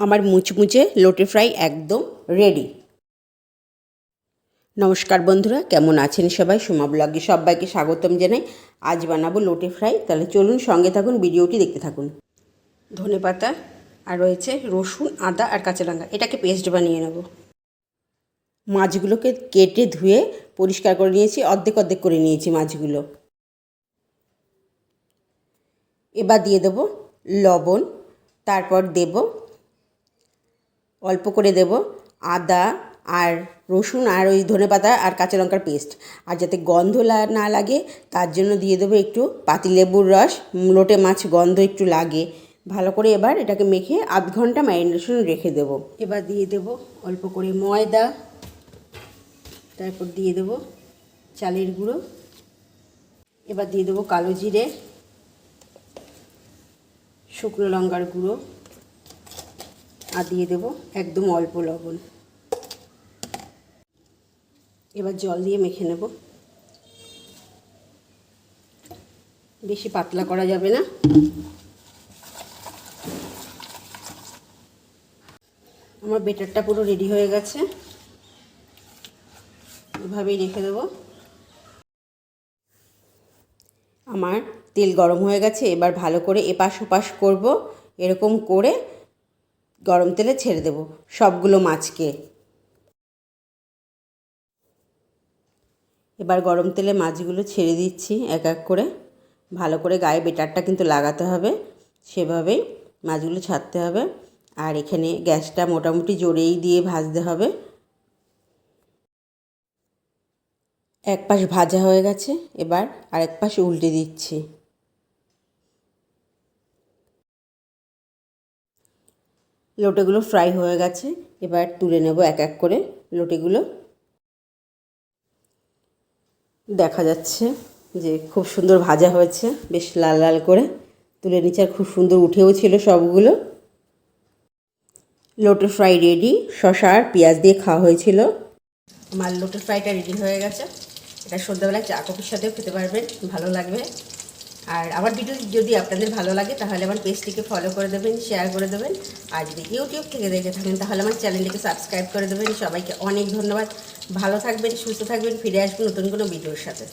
আমার মুচমুচে লোটে ফ্রাই একদম রেডি নমস্কার বন্ধুরা, কেমন আছেন সবাই? সোমা ব্লগে সবাইকে স্বাগতম জানাই। আজ বানাবো লোটে ফ্রাই। তাহলে চলুন সঙ্গে থাকুন, ভিডিওটি দেখতে থাকুন। ধনে পাতা আর রয়েছে রসুন, আদা আর কাঁচা লঙ্কা। এটাকে পেস্ট বানিয়ে নেব। মাছগুলোকে কেটে ধুয়ে পরিষ্কার করে নিয়েছি। অর্ধেক অর্ধেক করে নিয়েছি মাছগুলো। এবার দিয়ে দেবো লবণ, তারপর দেব অল্প করে দেব আদা আর রসুন আর ওই ধনেপাতা আর কাঁচা লঙ্কার পেস্ট। আর যাতে গন্ধ না লাগে, তার জন্য দিয়ে দেবো একটু পাতিলেবুর রস, লোটে মাছ গন্ধ একটু লাগে। ভালো করে এবার এটাকে মেখে আধ ঘণ্টা ম্যারিনেশন রেখে দেবো। এবার দিয়ে দেব অল্প করে ময়দা। তারপর দিয়ে দেবো চালের গুঁড়ো। এবার দিয়ে দেবো কালো জিরে, শুকনো লঙ্কার গুঁড়ো। আর দিয়ে দেব একদম অল্প লবণ। এবার জল দিয়ে মেখে নেব। বেশি পাতলা করা যাবে না। আমার বেটারটা পুরো রেডি হয়ে গেছে। এভাবেই রেখে দেবো। আমার তেল গরম হয়ে গেছে, এবার ভালো করে এপাশ ওপাশ করব, এরকম করে গরম তেলে ছেড়ে দেব সবগুলো মাছকে। এবার গরম তেলে মাছগুলো ছেড়ে দিচ্ছি এক এক করে। ভালো করে গায়ে বেটারটা কিন্তু লাগাতে হবে, সেভাবেই মাছগুলো ছাড়তে হবে। আর এখানে গ্যাসটা মোটামুটি জোরেই দিয়ে ভাজতে হবে। এক পাশ ভাজা হয়ে গেছে, এবার আরেক পাশ উল্টে দিচ্ছি। লোটেগুলো ফ্রাই হয়ে গেছে। এবার তুলে নেব এক এক করে লোটেগুলো। দেখা যাচ্ছে যে খুব সুন্দর ভাজা হয়েছে, বেশ লাল লাল করে। তুলে নিচে আর খুব সুন্দর উঠেও ছিল সবগুলো। লোটে ফ্রাই রেডি শশা আর পেঁয়াজ দিয়ে খাওয়া হয়েছিল। আমার লোটে ফ্রাইটা রেডি হয়ে গেছে। এটা সন্ধ্যাবেলায় চা কফির সাথেও খেতে পারবেন, ভালো লাগবে। আর আমার ভিডিও যদি আপনাদের ভালো লাগে, তাহলে আমার পেজটিকে ফলো করে দেবেন শেয়ার করে দেবেন। আর যদি ইউটিউব থেকে দেখে থাকেন, তাহলে আমার চ্যানেলটিকে সাবস্ক্রাইব করে দেবেন। সবাইকে অনেক ধন্যবাদ। ভালো থাকবেন, সুস্থ থাকবেন, ফিরে আসবেন নতুন কোনো ভিডিওর সাথে।